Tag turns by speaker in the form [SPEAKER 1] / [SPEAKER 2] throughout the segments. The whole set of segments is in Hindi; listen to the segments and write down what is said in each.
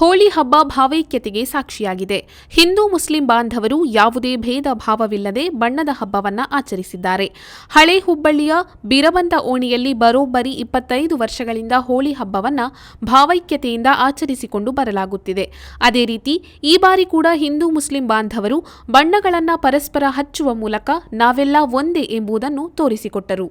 [SPEAKER 1] ಹೋಳಿ ಹಬ್ಬ ಭಾವೈಕ್ಯತೆಗೆ ಸಾಕ್ಷಿಯಾಗಿದೆ. ಹಿಂದೂ ಮುಸ್ಲಿಂ ಬಾಂಧವರು ಯಾವುದೇ ಭೇದ ಭಾವವಿಲ್ಲದೆ ಬಣ್ಣದ ಹಬ್ಬವನ್ನು ಆಚರಿಸಿದ್ದಾರೆ. ಹಳೆ ಹುಬ್ಬಳ್ಳಿಯ ಬಿರಬಂದ ಓಣಿಯಲ್ಲಿ ಬರೋಬ್ಬರಿ ಇಪ್ಪತ್ತೈದು ವರ್ಷಗಳಿಂದ ಹೋಳಿ ಹಬ್ಬವನ್ನು ಭಾವೈಕ್ಯತೆಯಿಂದ ಆಚರಿಸಿಕೊಂಡು ಬರಲಾಗುತ್ತಿದೆ. ಅದೇ ರೀತಿ ಈ ಬಾರಿ ಕೂಡ ಹಿಂದೂ ಮುಸ್ಲಿಂ ಬಾಂಧವರು ಬಣ್ಣಗಳನ್ನು ಪರಸ್ಪರ ಹಚ್ಚುವ ಮೂಲಕ ನಾವೆಲ್ಲ ಒಂದೇ ಎಂಬುದನ್ನು ತೋರಿಸಿಕೊಟ್ಟರು.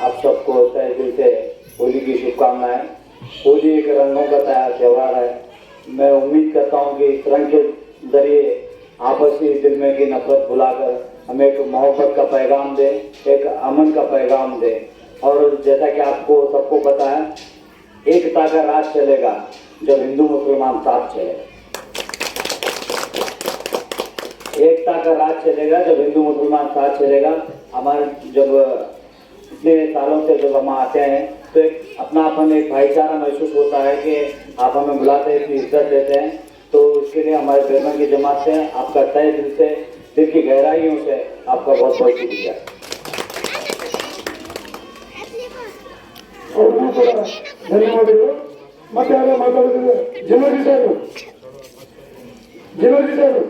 [SPEAKER 2] आप सबको तय दिल से होली की शुभकामनाएँ। होली एक रंगों का तैयार त्यौहार है। मैं उम्मीद करता हूँ कि इस रंग के ज़रिए आपस आपसी दिल में की नफरत भुलाकर हमें एक मोहब्बत का पैगाम दे, एक अमन का पैगाम दे। और जैसा कि आपको सबको पता है, एकता का राज चलेगा। जब हिंदू मुसलमान साथ चले एकता का राज चलेगा जब हिंदू मुसलमान साथ चलेगा। हमारे जब इतने सालों से जब हम आते हैं तो एक अपना अपन एक भाईचारा महसूस होता है कि आप हमें बुलाते हैं इतनी इज़्ज़त देते हैं। तो उसके लिए हमारे प्रेमन की जमात से आपका तय दिल से दिल की गहराइयों से आपका बहुत बहुत शुक्रिया।
[SPEAKER 3] धन्यवाद ಮತ್ತೆ ಯಾರೋ ಮಾತಾಡುತ್ತಿದ್ದೆ ಜನರಿದ್ದಾರೆ ಜನರಿದ್ದಾರೆ